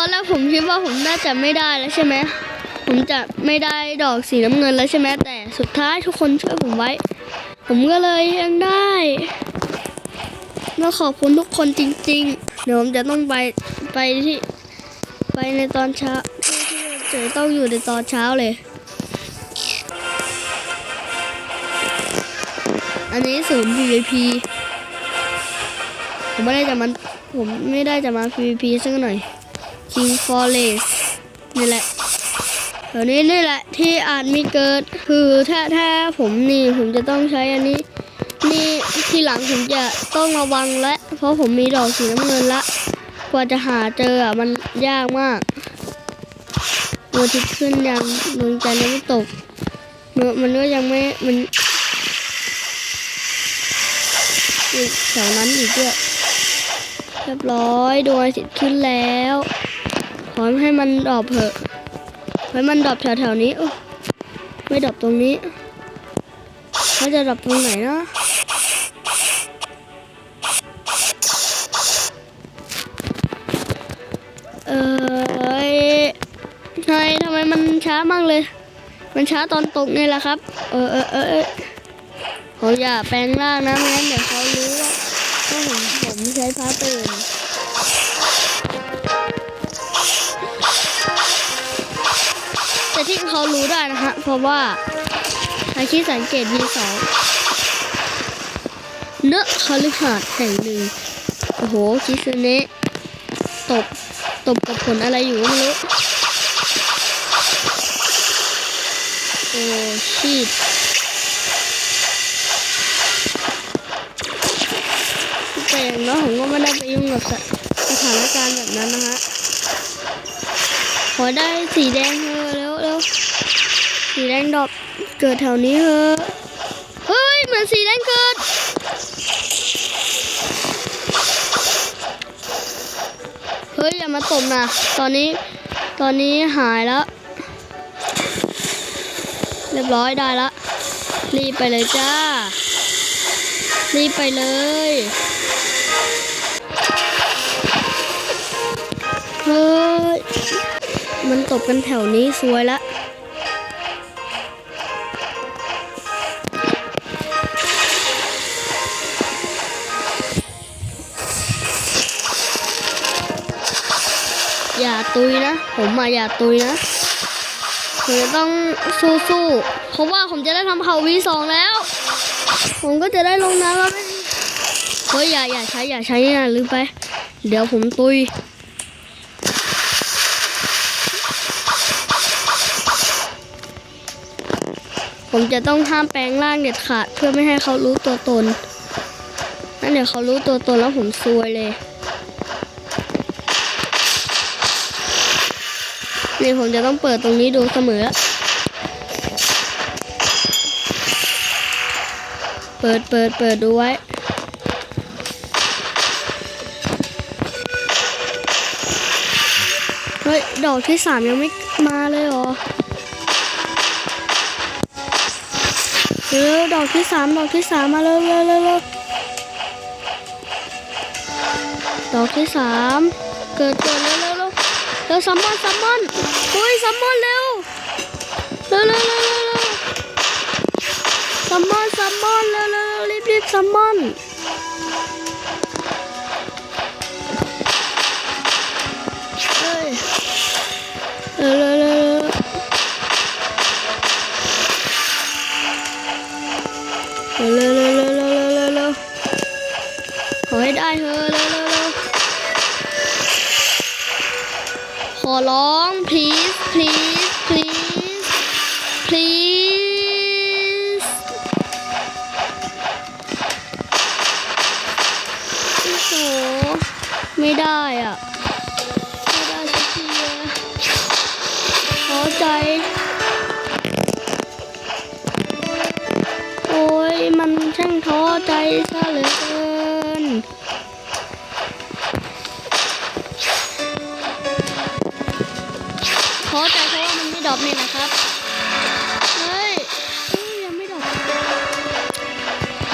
อนแรกผมคิดว่าผมน่าจะไม่ได้แล้วใช่ไหมผมจะไม่ได้ดอกสีน้ำเงินแล้วใช่ไหมแต่สุดท้ายทุกคนช่วยผมไว้ ผมก็เลยยังได้ต้องขอบคุณทุกคนจริง ๆ เดี๋ยวผมจะต้องไปไปที่ไปในตอนเช้าที่ที่จะต้องอยู่ในตอนเช้าเลย อันนี้ศูนย์ PVP ผมไม่ได้จะมาผมไม่ได้จะมา PVP สักหน่อย King Forest นี่แหละเดี๋ยวนี้นี่แหละที่อาจมีเกิดคือถ้าถ้าผมนี่ผมจะต้องใช้อันนี้ นี่ทีหลังผมจะต้องระวังและเพราะผมมีดอกสีน้ำเงินละ กว่าจะหาเจออะมันยากมากดวงอาทิตย์ขึ้นยังดวงจันทร์ยังไม่ตกเนอมันก็ยังไม่มันอีกแถวนั้นอีกด้วยเรียบร้อยดวงอาทิตย์ขึ้นแล้ว อให้มันดรอปเถอะให้มันดรอปแถวๆนี้ไม่ดรอปตรงนี้มันจะดรอปตรงไหนเนาะเออใช่ทำไมมันช้ามากเลย มันช้าตอนตกนี่แหละครับ เออเออเออเออผมอย่าแปลงร่างนะไม่งั้นเดี๋ยวเขารู้ว่าว่าผมผมใช้พาตื่น เขารู้ได้นะฮะเพราะว่าอาชีพสังเกตมีสองเนอะคฤหาสน์แห่งหนึ่งโอ้โหคิซึเนะตบตบกับผลอะไรอยู่ไม่รู้โอ้ชีดแต่อย่างน้อยผมก็ไม่ได้ไปยุ่งกับสถานการณ์แบบนั้นนะฮะขอได้สีแดงเถอ สีแดงดอกเกิดแถวนี้เถอะเฮ้ยเหมือนสีแดงเกิดเฮ้ยอย่ามาตบนะตอนนี้ตอนนี้หายแล้ว เรียบร้อยได้ละรีบไปเลยจ้า รีบไปเลยเฮ้ยมันตบกันแถวนี้สวยละ ตุยนะ ผมมาอย่าตุยนะผมจะต้องสู้ๆเพราะว่าผมจะได้ทำเผาวีสองแล้ว ผมก็จะได้ลงน้ำแล้วไม่เฮ้ยอย่าอย่าใช้อย่าใช้นะลืมไป เดี๋ยวผมตุยผมจะต้องห้ามแปลงร่างเด็ดขาดเพื่อไม่ให้เขารู้ตัวตน นั่นเดี๋ยวเขารู้ตัวตนแล้วผมซวยเลย นี่ผมจะต้องเปิดตรงนี้ดูเสมอ เปิดเปิดเปิดดูไว้ เฮ้ย ดอกที่สามยังไม่มาเลยเหรอเร็วดอกที่สามดอกที่สามมาเร็วเร็วเร็วเร็วดอกที่สามเกิดเกิดเร็วเร็วเร็วเร็วซัมมอนซัมมอน เฮ้ยซัมมอนเร็วเร็วเร็วเร็วเร็วเร็วซัมมอนซัมมอนเร็วเร็วเร็วรีบรีบซัมมอนเฮ้ยเร็วเร็วเร็วเร็วเร็วเร็วเร็วเร็วเร็วขอให้ได้เธอเร็วเร็วเร็วขอร้อง please please please โอ้โหไม่ได้อะ ไม่ได้สักทีอะขอใจ โอ้ยมันช่างท้อใจซะเหลือเกิน ดรอปนี่นะครับ เฮ้ยยังไม่ดรอป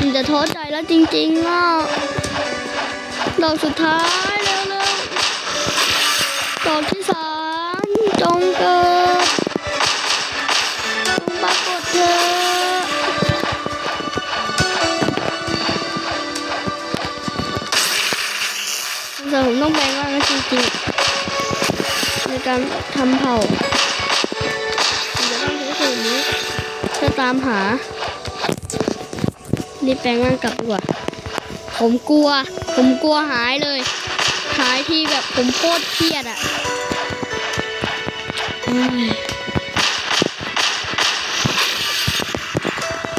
มันจะท้อใจแล้วจริงๆอะดอกสุดท้ายเร็วๆดอกที่สามจงเกิดจงปรากฏเธอแต่ผมต้องแปลงร่างจริงๆในการทำเผา เพื่อตามหา รีบแปลงร่างกลับดีกว่า ผมกลัว ผมกลัวหายเลย หายที่แบบผมโคตรเครียดอะเอ้ย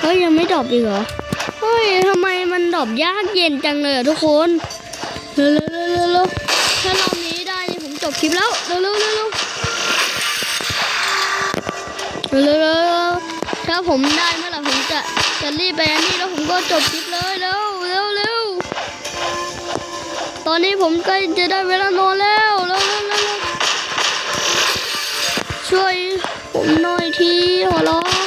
เฮ้ยยังไม่ดรอปอีกเหรอ เฮ้ยทำไมมันดรอปยากเย็นจังเลยอะทุกคนเร็วเร็วเร็วเร็วเร็วถ้ารอบนี้ได้นี่ผมจบคลิปแล้ว เร็วเร็วเร็วเร็วเร็ว ถ้าผมได้เมื่อไหร่ผมจะจะรีบไปอันนี้แล้วผมก็จบคลิปเลยเร็วเร็วเร็วตอนนี้ผมใกล้จะได้เวลานอนแล้วเร็วเร็วเร็วเร็วช่วยผมหน่อยทีขอร้อง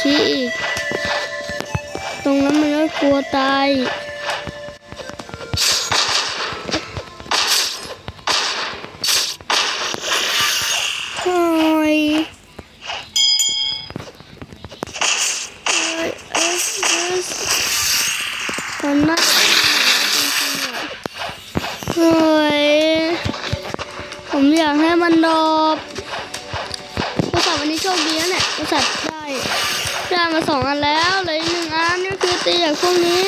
ชี้อีก ตรงนั้นมันก็กลัวตายอีกโอ้ยเอ้ยเอ้ยเอ้ยมันน่าเฮ้ยผมอยากให้มันดอบบริษัทวันนี้โชคดีนะเนี่ยบริษัทได้ ได้มาสองอันแล้วเลยหนึ่งอันนี่คือตีจากพวกนี้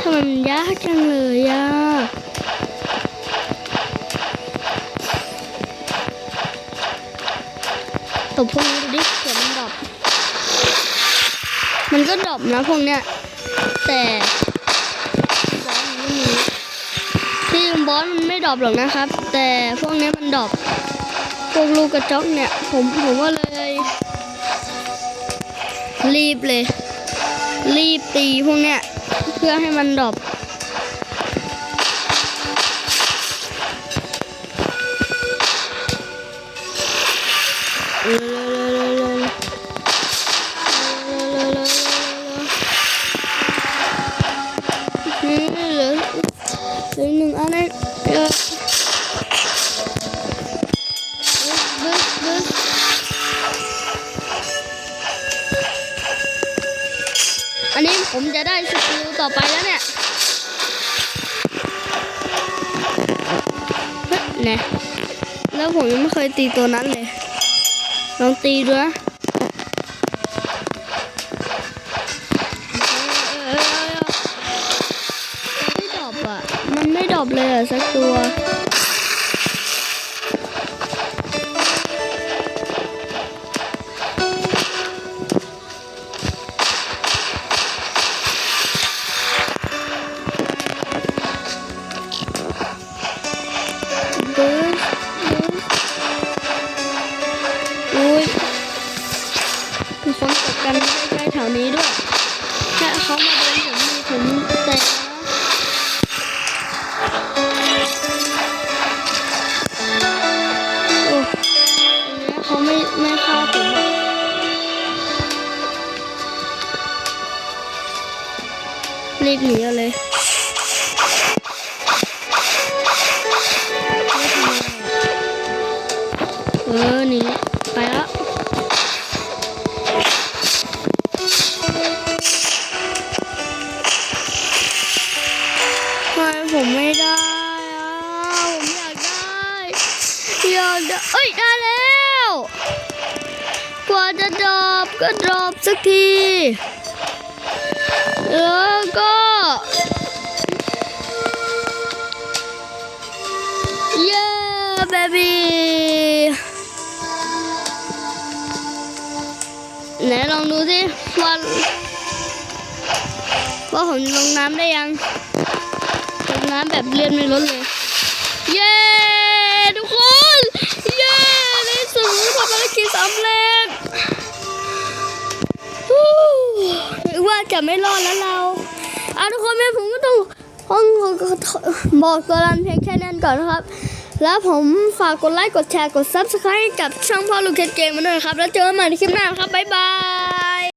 ทำไมมันยากจังเลยอะตบพวกนี้ดูดิเผื่อมันดรอปมันก็ดรอปนะพวกเนี้ย แต่บอสมันไม่มีที่บอสมันไม่ดรอปหรอกนะครับ แต่พวกเนี้ยมันดรอปพวกลูกกระจอกเนี่ย ผมผมว่าเลย รีบเลย รีบตีพวกเนี้ย เพื่อให้มันดรอปเร็ว อันนี้ผมจะได้สกิลต่อไปแล้วเนี่ยเฮ้ยแน่แล้วผมยังไม่เคยตีตัวนั้นเลย ลองตีดูนะไม่ดรอปอะ มันไม่ดรอปเลยอะสักตัว รีบหนีเอาเลยเออหนีไปแล้วทำไมผมไม่ได้อะผมอยากได้อยากได้เอ้ยได้แล้ว กว่าจะดรอปก็ดรอปสักที แล้วก็ เย้เบบี้ไหนลองดูสิว่าว่าผมลงน้ำได้ยังลงน้ำแบบเลียนไม่ลดเลย จะไม่รอดแล้วเราอาทุกคนแม่ผมก็ต้องห้องบอกตัวรันเพียงแค่นั้นก่อนนะครับ แล้วผมฝากกดไลค์ กดแชร์ กด Subscribe กับช่องพ่อลูกเกมมาด้วยครับ แล้วเจอกันใหม่ในคลิปหน้าครับ บ๊ายบาย